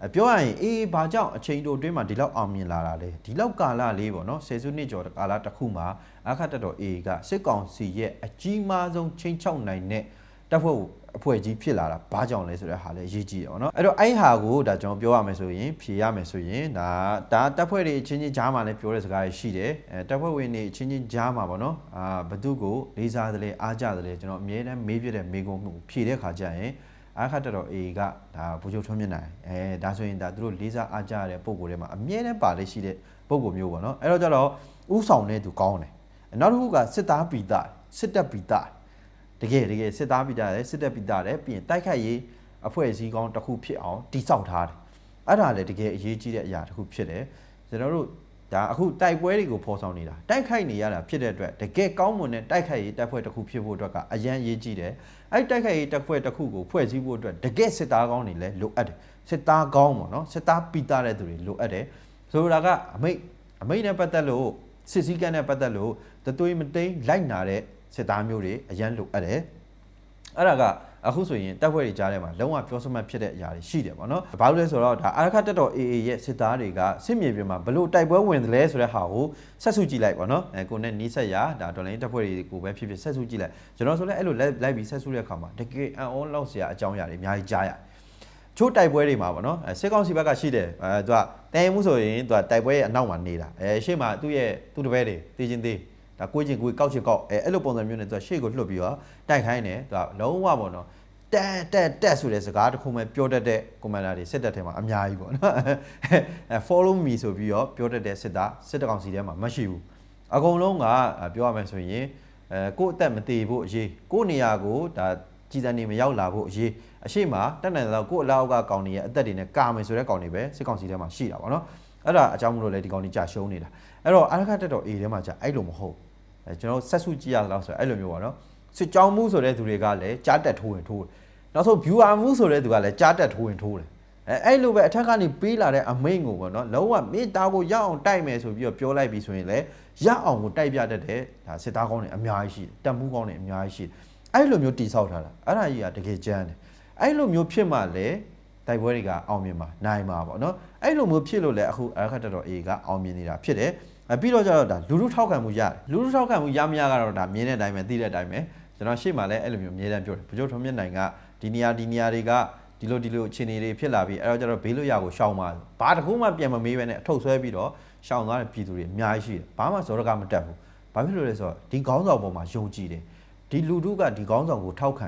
အပြောရရင်အေးဘာကြောင့်အချိန်တိုအတွင်းမှာဒီလောက်အောင်မြင်လာတာလဲဒီလောက်ကာလလေးပေါ့နော်ဆယ်စုနှစ်ကျော်ကာလတစ်ခုမှာအာခတ်တက်တော် A ကစစ်ကောင်စီရဲ့အကြီးမားဆုံးချိန်ချောက်နိုင်တဲ့တပ်ဖွဲ့ အဖွဲ့ကြီးဖြစ်လာတာဘာကြောင့်လဲဆိုတဲ့ဟာလည်းရေးကြည့်ရအောင်နော်အဲ့တော့အဲ့ဟာကိုဒါကျွန်တော်ပြောရမယ်ဆိုရင်ဖြေရမယ်ဆိုရင်ဒါဒါတပ်ဖွဲ့တွေအချင်းချင်းကြားမှာလည်းပြောတဲ့စကားတွေရှိတယ်အဲတပ်ဖွဲ့ဝင်တွေအချင်းချင်းကြားမှာပေါ့နော်အာဘသူကိုလေးစားသလဲအားကြသလဲကျွန်တော်အမြဲတမ်းမေးပြတဲ့မေးခွန်းမှုဖြေတဲ့ခါကျရင်အခါတတော် AA ကဒါဘူချုပ်ထွန်းမြင့်နိုင်အဲဒါဆိုရင်ဒါသူတို့လေးစားအားကြရတဲ့ပုံကိုယ်ထဲမှာအမြဲတမ်းပါလေးရှိတဲ့ပုံကိုမျိုးပေါ့နော်အဲ့တော့ကျတော့ဥဆောင်တဲ့သူကောင်းတယ်နောက်တစ်ခုကစစ်သားပီတာစစ်တပ်ပီတာ တကယ်တကယ်စစ်သားပီတာတယ်စစ်တပ်ပီတာတယ်ပြီးရင်တိုက်ခိုက်ရေးအဖွဲ့အစည်းကောင်းတစ်ခုဖြစ်အောင်တိစောက်ထားတယ်အဲ့ဒါလည်းတကယ်အရေးကြီးတဲ့အရာတစ်ခုဖြစ်တယ်ကျွန်တော်တို့ဒါအခုတိုက်ပွဲတွေကိုဖော်ဆောင်နေတာတိုက်ခိုက်နေရတာဖြစ်တဲ့အတွက်တကယ်ကောင်းမွန်တဲ့တိုက်ခိုက်ရေးတပ်ဖွဲ့တစ်ခုဖြစ်ဖို့အတွက်ကအရန်ရေးကြီးတယ်အဲ့တိုက်ခိုက်ရေးတပ်ဖွဲ့တစ်ခုကိုဖွဲ့စည်းဖို့အတွက်တကယ်စစ်သားကောင်းတွေလည်းလိုအပ်တယ်စစ်သားကောင်းပေါ့နော်စစ်သားပီတာတဲ့သူတွေလိုအပ်တယ်ဆိုလိုတာကအမိတ်အမိတ်နဲ့ပတ်သက်လို့စစ်စည်းကမ်းနဲ့ပတ်သက်လို့တသွေးမတိန်လိုက်နာတဲ့ စစ်သားမျိုးတွေအရန်လိုအပ်တယ်အဲ့ဒါကအခုဆိုရင်တပ်ဖွဲ့တွေကြားထဲမှာလုံးဝပြောစမှတ်ဖြစ်တဲ့အရာတွေရှိတယ်ပေါ့နော်။ဘာလို့လဲဆိုတော့ဒါအာရခတက်တော် AA ရဲ့စစ်သားတွေကစစ်မြေပြင်မှာဘလို့တိုက်ပွဲဝင်တယ်လဲဆိုတဲ့ဟာကိုဆက်စုကြည့်လိုက်ပေါ့နော်။အဲကိုနဲ့နီးဆက်ရဒါဒေါ်လာတပ်ဖွဲ့တွေကိုပဲဖြစ်ဖြစ်ဆက်စုကြည့်လိုက်။ကျွန်တော်ဆိုလည်းအဲ့လိုလိုက်ပြီးဆက်စုတဲ့အခါမှာတကယ်အံ့ဩလောက်စရာအကြောင်းအရာတွေအများကြီးကြားရတယ်။တချို့တိုက်ပွဲတွေမှာပေါ့နော်အဲစစ်ကောင်စီဘက်ကရှိတယ်အဲသူကတန်ရင်မှုဆိုရင်သူကတိုက်ပွဲရဲ့အနောက်မှာနေတာအဲရှေ့မှာသူ့ရဲ့သူ့တပည့်တွေတေးချင်းသေး ဒါကိုချင်းကိုကောက်ချင်ကောက်အဲအဲ့လိုပုံစံမျိုးနဲ့သူကရှေ့ကိုလှုပ်ပြီးတော့တိုက်ခိုင်းတယ်သူကလုံးဝပေါ့နော်တက်တက်တက်ဆိုတဲ့စကားတစ်ခုမှပြောတတ်တဲ့ကွန်မန်ဒါတွေစစ်တပ်ထဲမှာအများကြီးပေါ့နော်အဲ follow me ဆိုပြီးတော့ပြောတတ်တဲ့စစ်သားစစ်တပ်ကောင်စီထဲမှာမရှိဘူးအကုန်လုံးကပြောရမယ်ဆိုရင်အဲကိုယ့်အသက်မတည်ဖို့အရေးကိုယ့်နေရာကိုဒါကြည်စံနေမရောက်လာဖို့အရေးအရှိမတက်နိုင်တော့ကိုယ့်အလောက်အကကောင်တွေရဲ့အသက်တွေနဲ့ကာမယ်ဆိုတဲ့ကောင်တွေပဲစစ်ကောင်စီထဲမှာရှိတာပေါ့နော်အဲ့ဒါအကြောင်းမလို့လေဒီကောင်တွေကြာရှုံးနေတာအဲ့တော့အရခတက်တော် A ထဲမှာကြာအဲ့လိုမဟုတ်အဲ ကျွန်တော်ဆက်စုကြည့်ရတော့ဆိုအဲ့လိုမျိုးပေါ့နော်စစ်ကြောင်းမှုဆိုတဲ့သူတွေကလည်းကြားတက်ထိုးရင်ထိုးတယ်နောက်ဆုံး viewer မှုဆိုတဲ့သူကလည်းကြားတက်ထိုးရင်ထိုးတယ်အဲအဲ့လိုပဲအထက်ကနေပေးလာတဲ့အမိန့်ကိုပေါ့နော်လုံးဝမိသားကိုရအောင်တိုက်မယ်ဆိုပြီးတော့ပြောလိုက်ပြီးဆိုရင်လည်းရအောင်ကိုတိုက်ပြတတ်တဲ့ဒါစစ်သားကောင်းတွေအများကြီးရှိတယ်တက်မှုကောင်းတွေအများကြီးရှိတယ်အဲ့လိုမျိုးတိဆောက်ထားတာအဲ့ဒါကြီးကတကယ်ကြမ်းတယ်အဲ့လိုမျိုးဖြစ်မှလည်းတိုက်ပွဲတွေကအောင်မြင်မှာနိုင်မှာပေါ့နော်အဲ့လိုမျိုးဖြစ်လို့လည်းအခုအရခတ်တော် A ကအောင်မြင်နေတာဖြစ်တယ်အ ပြီးတော့ကျတော့ဒါလူလူထောက်ခံမှုရတယ်လူလူထောက်ခံမှုရမရကတော့ဒါမြင်တဲ့အတိုင်းပဲသိတဲ့အတိုင်းပဲကျွန်တော်ရှေ့မှာလည်းအဲ့လိုမျိုးအမြဲတမ်းပြောတယ်ဗကြိုးထုံးမြင့်နိုင်ကဒီနေရာဒီနေရာတွေကဒီလိုဒီလိုအခြေအနေတွေဖြစ်လာပြီးအဲ့တော့ကျတော့ဘေးလို့ရကိုရှောင်ပါဘာတခုမှပြန်မမေးပဲနဲ့အထုပ်ဆွဲပြီးတော့ရှောင်သွားတဲ့ပြည်သူတွေအများကြီးရှိတယ်ဘာမှဇောရကမတက်ဘူးဘာဖြစ်လို့လဲဆိုတော့ဒီခေါင်းဆောင်ပေါ်မှာယုံကြည်တယ်ဒီလူထုကဒီခေါင်းဆောင်ကိုထောက်ခံ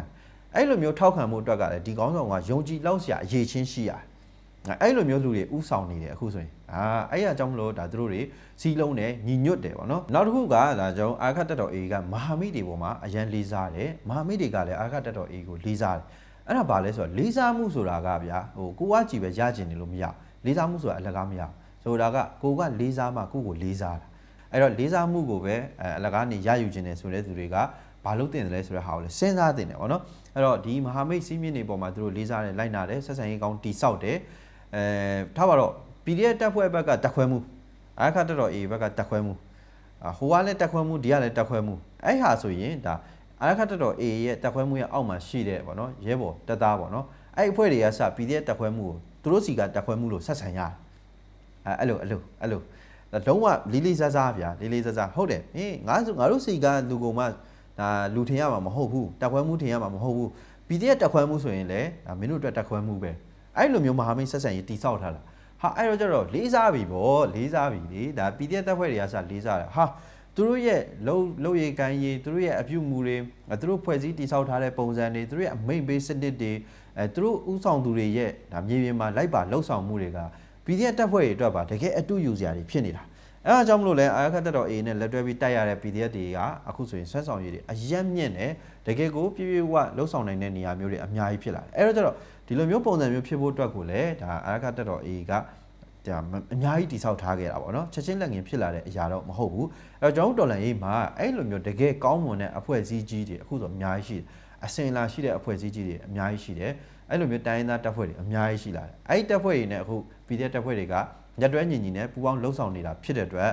အဲ့လိုမျိုးထောက်ခံမှုအတွက်ကလည်းဒီခေါင်းဆောင်ကယုံကြည်လောက်စရာအရေးချင်းရှိရတယ်အဲ့လိုမျိုးလူတွေဥဆောင်နေတယ်အခုဆိုရင် အာအဲ့ရအကြောင်းမလို့ဒါသူတို့တွေစီးလုံးတယ်ညီညွတ်တယ်ပေါ့နော်နောက်တစ်ခုကဒါကြောင့်အာခတ်တက်တော် A ကမဟာမိတ်တွေပေါ်မှာအရန်လေးစားတယ်မဟာမိတ်တွေကလည်းအာခတ်တက်တော် A ကိုလေးစားတယ်အဲ့ဒါဘာလဲဆိုတော့လေးစားမှုဆိုတာကဗျာဟိုကိုကကြည့်ပဲရကျင်တယ်လို့မရလေးစားမှုဆိုတာအလကားမရဆိုတာကကိုကလေးစားမှကိုကိုလေးစားတာအဲ့တော့လေးစားမှုကိုပဲအလကားနေရယူခြင်းတယ်ဆိုတဲ့သူတွေကဘာလို့တင်တယ်လဲဆိုတဲ့ဟာကိုလည်းစဉ်းစားတင်တယ်ပေါ့နော်အဲ့တော့ဒီမဟာမိတ်စီးမြင့်တွေပေါ်မှာသူတို့လေးစားတယ်လိုက်နာတယ်ဆက်ဆံရေးကောင်းတိဆောက်တယ်အဲထားပါတော့ PDF တက်ဖွဲ့ဘက်ကတက်ခွဲမှုအခါတက်တော် A ဘက်ကတက်ခွဲမှုဟိုကလည်းတက်ခွဲမှုဒီကလည်းတက်ခွဲမှုအဲ့ဟာဆိုရင်ဒါအခါတက်တော် A ရဲ့တက်ခွဲမှုရဲ့အောက်မှာရှိတဲ့ပေါ့နော်ရဲဘော်တက်သားပေါ့နော်အဲ့အဖွဲ့တွေကစ PDF တက်ခွဲမှုကိုသူတို့စီကတက်ခွဲမှုလို့ဆက်ဆံရတယ်အဲအဲ့လိုအဲ့လိုအဲ့လိုလုံးဝလေးလေးစားစားဗျာလေးလေးစားစားဟုတ်တယ်ဟင်းငါငါတို့စီကလူကောင်မှဒါလူထင်ရမှာမဟုတ်ဘူးတက်ခွဲမှုထင်ရမှာမဟုတ်ဘူး PDF တက်ခွဲမှုဆိုရင်လည်းဒါမင်းတို့အတွက်တက်ခွဲမှုပဲအဲ့လိုမျိုးမဟာမိတ်ဆက်ဆံရေးတိဆောက်ထားတာ ဟာအဲ့တော့ကျတော့လေးစားပြီဗောလေးစားပြီလေဒါ PDF တက်ဖွဲ့တွေကစလေးစားတယ်ဟာသူတို့ရဲ့လုံလုံရည်ကန်ရည်သူတို့ရဲ့အပြုမူတွေသူတို့ဖွဲ့စည်းတိဆောက်ထားတဲ့ပုံစံတွေသူတို့ရဲ့အမိတ်ဘေးစနစ်တွေအဲသူတို့ဥဆောင်သူတွေရဲ့ဒါမြေပြင်မှာလိုက်ပါလှုပ်ဆောင်မှုတွေက PDF တက်ဖွဲ့တွေအတွက်ပါတကယ်အတူယူစရာတွေဖြစ်နေတာအဲအားကြောင့်မလို့လဲအာခတ်တက်တော် A နဲ့လက်တွဲပြီးတိုက်ရတဲ့ PDF တွေကအခုဆိုရင်ဆွဲဆောင်ရည်တွေအယက်မြင့်တယ်တကယ်ကိုပြည့်ပြည့်ဝလှုပ်ဆောင်နိုင်တဲ့နေရာမျိုးတွေအများကြီးဖြစ်လာတယ်အဲတော့ကျတော့ ဒီလိုမျိုးပုံစံမျိုးဖြစ်ဖို့အတွက်ကိုလည်းဒါအာခတ်တက်တော် A ကဒါအများကြီးတိဆောက်ထားခဲ့တာပေါ့နော်ချက်ချင်းလက်ငင်ဖြစ်လာတဲ့အရာတော့မဟုတ်ဘူးအဲတော့ကျွန်တော်တို့တော်လန်ရေးမှာအဲ့လိုမျိုးတကယ်ကောင်းမွန်တဲ့အဖွဲ့အစည်းကြီးတွေအခုဆိုအများကြီးရှိတယ်အစင်လာရှိတဲ့အဖွဲ့အစည်းကြီးတွေအများကြီးရှိတယ်အဲ့လိုမျိုးတိုင်းရင်းသားတပ်ဖွဲ့တွေအများကြီးရှိလာတယ်အဲ့ဒီတပ်ဖွဲ့တွေနဲ့အခု PDF တပ်ဖွဲ့တွေကရက်တွဲညီညီနဲ့ပူးပေါင်းလှုပ်ဆောင်နေတာဖြစ်တဲ့အတွက်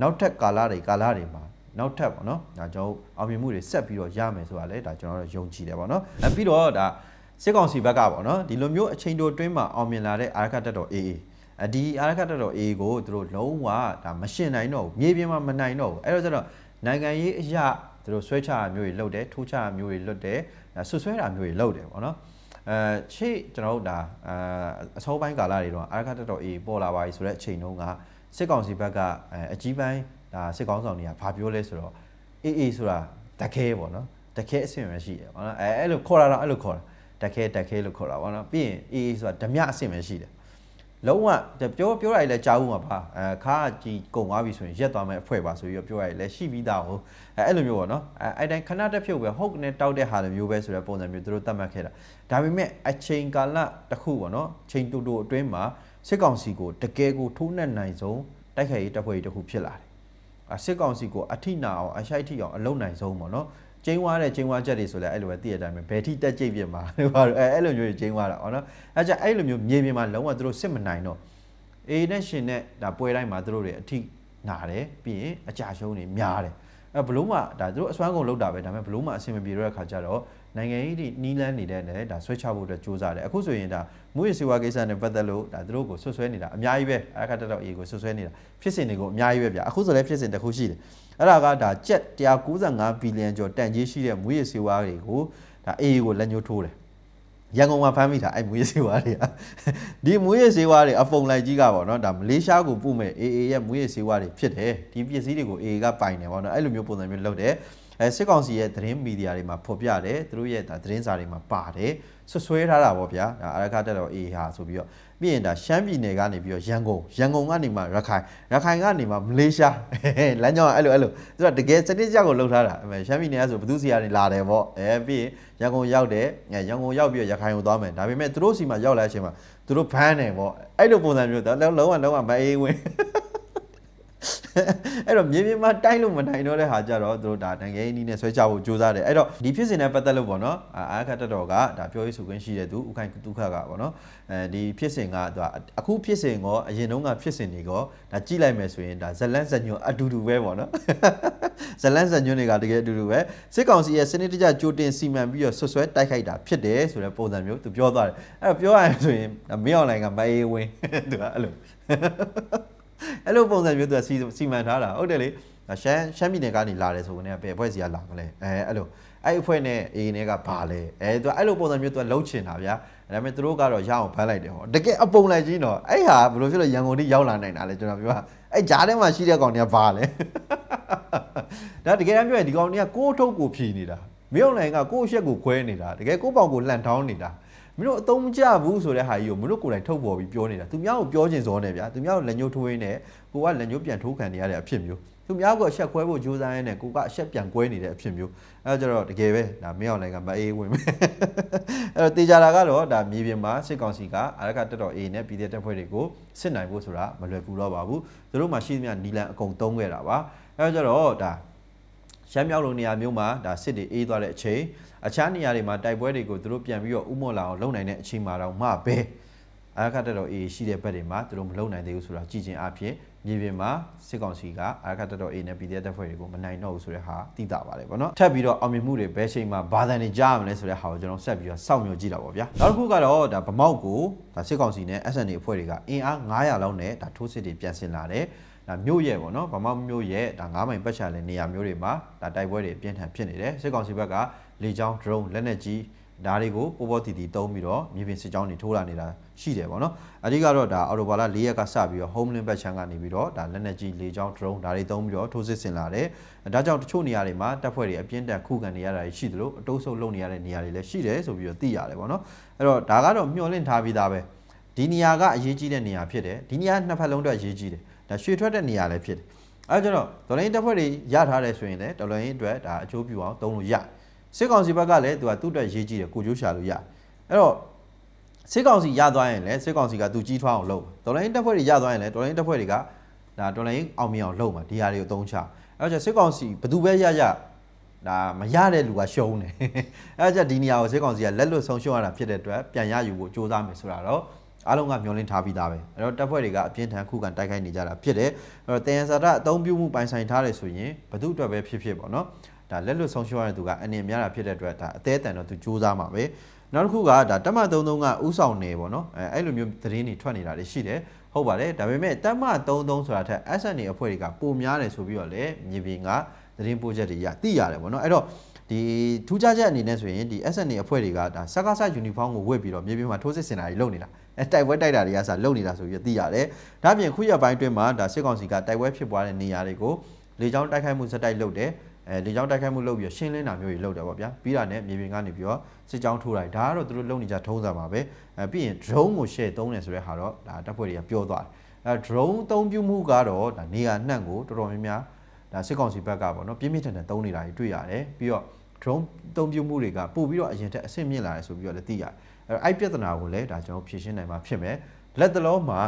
နောက်ထပ်ကာလတွေကာလတွေမှာနောက်ထပ်ပေါ့နော်ဒါကျွန်တော်အောင်မြင်မှုတွေဆက်ပြီးတော့ရမယ်ဆိုတာလည်းဒါကျွန်တော်တို့ယုံကြည်တယ်ပေါ့နော်အဲပြီးတော့ဒါ စစ်ကောင်စီဘက်ကပေါ့နော်ဒီလိုမျိုးအချိန်တိုအတွင်းမှာအောင်မြင်လာတဲ့အာရခတက်တော် AA အဒီအာရခတက်တော် AA ကိုသူတို့လုံးဝဒါမရှင်းနိုင်တော့ဘူးမြေပြင်မှာမနိုင်တော့ဘူးအဲ့တော့ကျတော့နိုင်ငံရေးအရာသူတို့ဆွဲချတာမျိုးတွေလုပ်တယ်ထိုးချတာမျိုးတွေလုပ်တယ်ဆွဆွဲတာမျိုးတွေလုပ်တယ်ပေါ့နော်အဲရှေ့ကျွန်တော်တို့ဒါအအစောပိုင်းကာလတွေတော့အာရခတက်တော် AA ပေါ်လာပါပြီဆိုတဲ့အချိန်တုန်းကစစ်ကောင်စီဘက်ကအကြီးပိုင်းဒါစစ်ကောင်ဆောင်တွေကဘာပြောလဲဆိုတော့ AA ဆိုတာတခဲပေါ့နော်တခဲအဆင့်ပဲရှိတယ်ပေါ့နော်အဲအဲ့လိုခေါ်တာတော့အဲ့လိုခေါ်တာ တခဲတခဲလို့ခေါ်တာပေါ့နော်ပြီးရင် AA ဆိုတာဓမြအဆင့်ပဲရှိတယ်လုံးဝပြောပြောရည်လဲကြားဦးမှာပါအဲခါကြီးကုံသွားပြီဆိုရင်ရက်သွားမယ်အဖွဲ့ပါဆိုပြီးတော့ပြောရည်လဲရှိပြီးသားဟုတ်အဲအဲ့လိုမျိုးပေါ့နော်အဲအဲ့တိုင်းခဏတက်ဖြုတ်ပဲဟုတ်ကနေတောက်တဲ့ဟာလိုမျိုးပဲဆိုတဲ့ပုံစံမျိုးသူတို့သတ်မှတ်ခဲ့တာဒါပေမဲ့အချိန်ကာလတစ်ခုပေါ့နော်ချိန်တူတူအတွင်းမှာစစ်ကောင်စီကိုတကယ်ကိုထိုးနှက်နိုင်ဆုံးတိုက်ခိုက်ရေးတပ်ဖွဲ့ကြီးတစ်ခုဖြစ်လာတယ်စစ်ကောင်စီကိုအထိနာအောင်အရှိုက်ထိအောင်အလုံနိုင်ဆုံးပေါ့နော် ကျင်းွားတဲ့ကျင်းွားချက်တွေဆိုလဲအဲ့လိုပဲသိရတဲ့အတိုင်းပဲဘယ်ထိတက်ကြိတ်ပြမှာဟိုဟာအဲ့အဲ့လိုမျိုးကျင်းွားတာပေါ့နော်အဲ့ကြအဲ့လိုမျိုးမြေပြင်မှာလုံးဝသူတို့စစ်မနိုင်တော့အေနဲ့ရှင်နဲ့ဒါပွဲတိုင်းမှာသူတို့တွေအထိနာတယ်ပြီးရင်အကြရှုံးတွေများတယ်အဲဘလို့မှဒါသူတို့အစွမ်းကုန်လောက်တာပဲဒါပေမဲ့ဘလို့မှအဆင်မပြေတော့တဲ့ခါကျတော့ နိုင်ငံရေးတွေနီးလန်းနေတဲ့နဲ့ဒါဆွဲချဖို့အတွက်စူးစမ်းတယ်အခုဆိုရင်ဒါမူရစီဝါကိစ္စနဲ့ပတ်သက်လို့ဒါသူတို့ကိုဆွဆွဲနေတာအများကြီးပဲအခါတက်တော့အေကိုဆွဆွဲနေတာဖြစ်စဉ်တွေကိုအများကြီးပဲဗျအခုဆိုလည်းဖြစ်စဉ်တစ်ခုရှိတယ်အဲ့ဒါကဒါကျက်195ဘီလီယံကျော်တန်ကြီးရှိတဲ့မူရစီဝါတွေကိုဒါအေကိုလက်ညှိုးထိုးတယ်ရန်ကုန်မှာဖမ်းမိတာအဲ့မူရေးစေဝါတွေကဒီမူရေးစေဝါတွေအပုံလိုက်ကြီးကပေါ့နော်ဒါမလေးရှားကိုပို့မဲ့ AA ရဲ့မူရေးစေဝါတွေဖြစ်တယ်ဒီပစ္စည်းတွေကို AA ကပိုင်တယ်ပေါ့နော်အဲ့လိုမျိုးပုံစံမျိုးလုပ်တယ် အဲစစ်ကောင်စီရဲ့သတင်းမီဒီယာတွေမှာဖော်ပြတယ်သူတို့ရဲ့ဒါသတင်းစာတွေမှာပါတယ်ဆွဆွဲထားတာပေါ့ဗျာဒါအရခတက်တော် AA ဟာဆိုပြီးတော့ပြီးရင်ဒါရှမ်းပြည်နယ်ကနေပြီးတော့ရန်ကုန်ရန်ကုန်ကနေမှရခိုင်ရခိုင်ကနေမှမလေးရှားလမ်းကြောင်းကအဲ့လိုအဲ့လိုသူကတကယ်စနစ်ကြကိုလှုပ်ထားတာအဲရှမ်းပြည်နယ်ကဆိုဘသူစီကနေလာတယ်ပေါ့အဲပြီးရင်ရန်ကုန်ရောက်တယ်အဲရန်ကုန်ရောက်ပြီးတော့ရခိုင်ကိုသွားမယ်ဒါပေမဲ့သူတို့စီမှာရောက်လာတဲ့အချိန်မှာသူတို့ဖမ်းတယ်ပေါ့အဲ့လိုပုံစံမျိုးတော့လုံးဝလုံးဝမအေးဝင် အဲ့တော့မြေပြင်မှာတိုင်းလို့မနိုင်တော့တဲ့ဟာကြတော့သူတို့ဒါနိုင်ငံရေးနည်းနဲ့ဆွဲချဖို့ကြိုးစားတယ်အဲ့တော့ဒီဖြစ်စဉ်နဲ့ပတ်သက်လို့ပေါ့နော်အာအာခတ်တက်တော်ကဒါပြောရေးဆိုခွင့်ရှိတဲ့သူဥခိုင်ဒုက္ခကပေါ့နော်အဲဒီဖြစ်စဉ်ကသူကအခုဖြစ်စဉ်ကောအရင်တုန်းကဖြစ်စဉ်တွေကောဒါကြည့်လိုက်မယ်ဆိုရင်ဒါဇလန်းဇညွန်အတူတူပဲပေါ့နော်ဇလန်းဇညွန်တွေကတကယ်အတူတူပဲစစ်ကောင်စီရဲ့စနစ်တကျကြိုတင်စီမံပြီးတော့ဆွဆွဲတိုက်ခိုက်တာဖြစ်တယ်ဆိုတဲ့ပုံစံမျိုးသူပြောသွားတယ်အဲ့တော့ပြောရရင်ဆိုရင်မင်းအွန်လိုင်းကမအေးဝင်သူကအဲ့လို အဲ့လိုပုံစံမျိုးသူကစီစီမံထားတာဟုတ်တယ်လေရှမ်းရှမ်းပြည်နယ်ကနေလာတယ်ဆိုကနေပဲအဖွဲ့စီကလာမလဲအဲအဲ့လိုအဲ့အဖွဲ့နဲ့အေးနဲ့ကဘာလဲအဲသူကအဲ့လိုပုံစံမျိုးသူကလှုပ်ချင်တာဗျာဒါပေမဲ့သူတို့ကတော့ရအောင်ဖမ်းလိုက်တယ်ဟောတကယ်အပုံလိုက်ကြီးတော့အဲ့ဟာဘယ်လိုဖြစ်လို့ရန်ကုန်ထိရောက်လာနိုင်တာလဲကျွန်တော်ပြောတာအဲ့ဂျားထဲမှာရှိတဲ့ကောင်တွေကဘာလဲဒါတကယ်တမ်းပြောရင်ဒီကောင်တွေကကိုယ်ထုတ်ကိုဖြီနေတာမင်းနိုင်ကကိုယ့်ရှက်ကိုခွဲနေတာတကယ်ကိုယ့်ပေါင်ကိုလှန်ထောင်းနေတာ မင်းတို့အသုံးမကျဘူးဆိုတဲ့ဟာကြီးကိုမင်းတို့ကိုယ်တိုင်ထုတ်ပေါ်ပြီးပြောနေတာသူများကိုပြောချင်စောနေဗျာသူများကိုလက်ညှိုးထိုးရင်းနဲ့ကိုကလက်ညှိုးပြန်ထိုးခံနေရတဲ့အဖြစ်မျိုးသူများကိုအဆက်ခွဲဖို့ကြိုးစားရင်းနဲ့ကိုကအဆက်ပြန်ကွဲနေတဲ့အဖြစ်မျိုးအဲဒါကြတော့တကယ်ပဲဒါမင်းအောင်လိုက်ကမအေးဝင်ပဲအဲတော့တေချာတာကတော့ဒါမြေပြင်မှာစစ်ကောင်စီကအရကတက်တော် A နဲ့ပြည်တဲ့တပ်ဖွဲ့တွေကိုစစ်နိုင်ဖို့ဆိုတာမလွယ်ကူတော့ပါဘူးသူတို့မှရှိသမျှနီလန်အကုန်သုံးခဲ့တာပါအဲဒါကြတော့ဒါ ရှမ်းမြောက်လိုနေရာမျိုးမှာဒါစစ်တွေအေးသွားတဲ့အချိန်အခြားနေရာတွေမှာတိုက်ပွဲတွေကိုသူတို့ပြန်ပြီးတော့ဥမော့လာအောင်လုပ်နိုင်တဲ့အချိန်မှာတော့မှပဲအာခတ်တက်တော် A ရှိတဲ့ဘက်တွေမှာသူတို့မလုပ်နိုင်သေးဘူးဆိုတာကြည်ချင်းအဖြစ်မြေပြင်မှာစစ်ကောင်စီကအာခတ်တက်တော် A နဲ့ PDF တပ်ဖွဲ့တွေကိုမနိုင်တော့ဘူးဆိုတဲ့ဟာသိတာပါတယ်ဗောနော်ထပ်ပြီးတော့အောင်မြင်မှုတွေဘယ်ချိန်မှာဘာသာနေကြရမလဲဆိုတဲ့ဟာကိုကျွန်တော်ဆက်ပြီးတော့စောင့်မျှော်ကြည့်တာပေါ့ဗျာနောက်တစ်ခုကတော့ဒါဗမောက်ကိုဒါစစ်ကောင်စီနဲ့ SNA အဖွဲ့တွေကအင်အား900လောက်နဲ့ဒါထိုးစစ်တွေပြန်ဆင်လာတယ် ဒါမြို့ရဲ့ပေါ့နော်ဗမာမြို့ရဲ့ဒါ9မိုင်ပတ်ချာလဲနေရာမျိုးတွေမှာဒါတိုက်ပွဲတွေအပြင်းထန်ဖြစ်နေတယ်စစ်ကောင်စီဘက်ကလေကြောင်း drone လက်နက်ကြီးဒါတွေကိုပေါ်ပေါ်တီတီတုံးပြီးတော့မြေပြင်စစ်ကြောင်းတွေထိုးလာနေတာရှိတယ်ပေါ့နော်အဓိကတော့ဒါအော်တိုဘာလ၄ရက်ကစပြီးတော့ homeland ဘက်ချမ်းကနေပြီးတော့ဒါလက်နက်ကြီးလေကြောင်း drone ဒါတွေတုံးပြီးတော့ထိုးစစ်ဆင်လာတယ်ဒါကြောင့်တချို့နေရာတွေမှာတပ်ဖွဲ့တွေအပြင်းထန်ခုခံနေရတာရှိသလိုအတုံးဆုပ်လုပ်နေရတဲ့နေရာတွေလည်းရှိတယ်ဆိုပြီးတော့သိရတယ်ပေါ့နော်အဲ့တော့ဒါကတော့မျှော်လင့်ထားပြီးသားပဲဒီနေရာကအရေးကြီးတဲ့နေရာဖြစ်တယ်ဒီနေရာနှစ်ဖက်လုံးအတွက်အရေးကြီးတယ် ဒါရွှေထွက်တဲ့နေရာလည်းဖြစ်တယ်အဲကြတော့ဒေါ်လာရင်းတပ်ဖွဲ့တွေရထားတယ်ဆိုရင်လည်းဒေါ်လာရင်းအတွက်ဒါအကျိုးပြုအောင်သုံးလို့ရစစ်ကောင်စီဘက်ကလည်းသူကသူ့အတွက်ရေးကြည့်တယ်ကိုကျိုးရှာလို့ရအဲ့တော့စစ်ကောင်စီရသွားရင်လည်းစစ်ကောင်စီကသူကြီးထွားအောင်လုပ်ဒေါ်လာရင်းတပ်ဖွဲ့တွေရသွားရင်လည်းဒေါ်လာရင်းတပ်ဖွဲ့တွေကဒါဒေါ်လာရင်းအောင်မြင်အောင်လုပ်မှာဒီဟာတွေကိုအသုံးချအဲ့တော့စစ်ကောင်စီဘယ်သူပဲရရဒါမရတဲ့လူကရှုံးတယ်အဲ့ကြဒီနေရာကိုစစ်ကောင်စီကလက်လွတ်ဆုံးရှုံးရတာဖြစ်တဲ့အတွက်ပြန်ရယူဖို့စ조사မယ်ဆိုတာတော့ အားလုံးကမျှော်လင့်ထားပြီးသားပဲအဲ့တော့တပ်ဖွဲ့တွေကအပြင်းထန်ခုခံတိုက်ခိုက်နေကြတာဖြစ်တယ်အဲ့တော့တယန်စာရအသုံးပြုမှုပိုင်ဆိုင်ထားတယ်ဆိုရင်ဘသူအတွက်ပဲဖြစ်ဖြစ်ပေါ့နော်ဒါလက်လွတ်ဆုံးရှုံးရတဲ့သူကအနေများတာဖြစ်တဲ့အတွက်ဒါအသေးအတန်တော့သူစူးစမ်းမှာပဲနောက်တစ်ခုကဒါတက်မ33ကဥဆောင်နေပေါ့နော်အဲအဲ့လိုမျိုးသတင်းတွေထွက်နေတာတွေရှိတယ်ဟုတ်ပါတယ်ဒါပေမဲ့တက်မ33ဆိုတာထက် SN အဖွဲ့တွေကပုံများတယ်ဆိုပြီးတော့လေမြေပြင်ကသတင်းပို့ချက်တွေရသိရတယ်ပေါ့နော်အဲ့တော့ ဒီထူးခြားချက်အနေနဲ့ဆိုရင်ဒီ SNA အဖွဲ့တွေကဒါစကားဆယူနီဖောင်းကိုဝတ်ပြီးတော့မြေပြင်မှာထိုးစစ်ဆင်တာတွေလုပ်နေတာအဲတိုက်ပွဲတိုက်တာတွေကစလုပ်နေတာဆိုပြီးသိရတယ်။ဒါ့အပြင်ခုရပိုင်းတွင်းမှာဒါစစ်ကောင်စီကတိုက်ပွဲဖြစ်ပွားတဲ့နေရာတွေကိုလေကြောင်းတိုက်ခိုက်မှုစက်တိုက်လုပ်တယ်။အဲလေကြောင်းတိုက်ခိုက်မှုလုပ်ပြီးရှင်းလင်းတာမျိုးတွေလုပ်တယ်ပေါ့ဗျာ။ပြီးတာနဲ့မြေပြင်ကနေပြီးတော့စစ်ကြောင်းထိုးလိုက်ဒါကတော့သူတို့လုပ်နေကြထုံးစံပါပဲ။အဲပြီးရင် drone ကို share သုံးတယ်ဆိုတဲ့ဟာတော့ဒါတပ်ဖွဲ့တွေကပြောသွားတယ်။အဲ drone သုံးပြုမှုကတော့ဒါနေရာနှံ့ကိုတော်တော်များများ ဒါစစ်ကောင်စီဘက်ကပေါ့နော်ပြင်းပြင်းထန်ထန်သုံးနေတာကြီးတွေ့ရတယ်။ပြီးတော့ drone သုံးပြုမှုတွေကပို့ပြီးတော့အရင်ထက်အဆင့်မြင့်လာတယ်ဆိုပြီးတော့လည်းသိရတယ်။အဲ့တော့အဲ့ပြဿနာကိုလည်းဒါကျွန်တော်ဖြေရှင်းနိုင်မှာဖြစ်မယ်။လက်တလုံးမှာ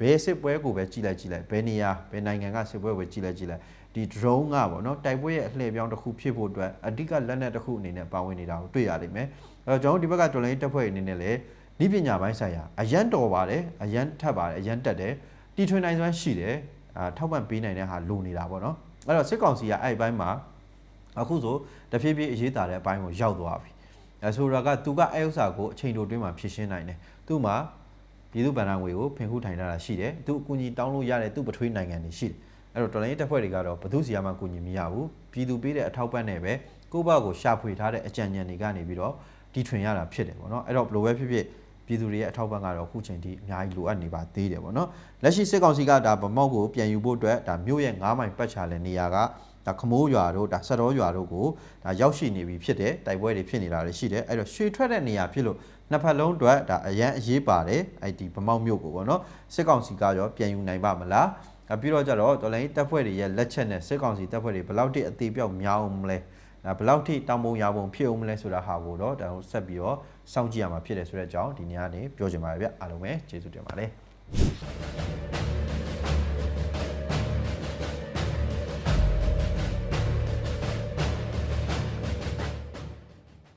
ဘယ်စစ်ပွဲကိုပဲကြည့်လိုက်ကြည့်လိုက်ဘယ်နေရာဘယ်နိုင်ငံကစစ်ပွဲကိုပဲကြည့်လိုက်ကြည့်လိုက်ဒီ drone ကပေါ့နော်တိုက်ပွဲရဲ့အလှည့်ပြောင်းတစ်ခုဖြစ်ဖို့အတွက်အဓိကလက်နက်တစ်ခုအနေနဲ့ပါဝင်နေတာကိုတွေ့ရလိမ့်မယ်။အဲ့တော့ကျွန်တော်ဒီဘက်ကတော်လိုင်းတပ်ဖွဲ့အနေနဲ့လည်းဤပညာပိုင်းဆိုင်ရာအရန်တော်ပါတယ်အရန်ထပ်ပါတယ်အရန်တက်တယ်တီထွင်နိုင်စွမ်းရှိတယ်အာထောက်ပံ့ပေးနိုင်တဲ့ဟာလိုနေတာပေါ့နော်။ အဲ့တော့စစ်ကောင်စီကအဲ့ဒီဘက်မှာအခုဆိုတဖြည်းဖြည်းအရေးတာတဲ့အပိုင်းကိုရောက်သွားပြီအဲဆိုတော့ကသူကအဲဥစ္စာကိုအချိန်တိုတွင်းမှာဖြည့်ရှင်းနိုင်တယ်သူ့မှာပြည်သူ့ဗန္ဒာငွေကိုဖင်ခုထိုင်ထားတာရှိတယ်သူအကူအညီတောင်းလို့ရတဲ့သူ့ပထွေးနိုင်ငံတွေရှိတယ်အဲ့တော့တော်လိုင်းတပ်ဖွဲ့တွေကတော့ဘသူစီယာမှကူညီမရဘူးပြည်သူပေးတဲ့အထောက်ပံ့နဲ့ပဲကိုယ့်ဘက်ကိုရှာဖွေထားတဲ့အကြံဉာဏ်တွေကနေပြီးတော့တီထွင်ရတာဖြစ်တယ်ပေါ့နော်အဲ့တော့ဘယ်လိုပဲဖြစ်ဖြစ် ပြည်သူတွေရဲ့အထောက်ပံ့ကတော့အခုချိန်ထိအများကြီးလိုအပ်နေပါသေးတယ်ပေါ့နော်လက်ရှိစစ်ကောင်စီကဒါဗမောက်ကိုပြန်ယူဖို့အတွက်ဒါမြို့ရဲ့9မိုင်ပတ်ချာတဲ့နေရာကဒါခမိုးရွာတို့ဒါဆက်တော်ရွာတို့ကိုဒါရောက်ရှိနေပြီဖြစ်တယ်တိုက်ပွဲတွေဖြစ်နေတာတွေရှိတယ်အဲ့တော့ရွှေထွက်တဲ့နေရာဖြစ်လို့နှစ်ဖက်လုံးအတွက်ဒါအရန်အရေးပါတယ်အဲ့ဒီဗမောက်မြို့ကိုပေါ့နော်စစ်ကောင်စီကရောပြန်ယူနိုင်ပါမလားအပြီးတော့ကြတော့တော်လိုင်းတပ်ဖွဲ့တွေရဲ့လက်ချက်နဲ့စစ်ကောင်စီတပ်ဖွဲ့တွေဘယ်လောက်ထိအသေးပြောက်များအောင်မလဲဒါဘယ်လောက်ထိတောင်ပုံရပုံဖြစ်အောင်မလဲဆိုတာဟာကိုတော့ဒါကိုဆက်ပြီးတော့ စောင့်ကြည့်ရမှာဖြစ်တယ်ဆိုတဲ့အကြောင်းဒီနေ့ကနေပြောချင်ပါတယ်ဗျအားလုံးပဲကျေးဇူးတင်ပါတယ်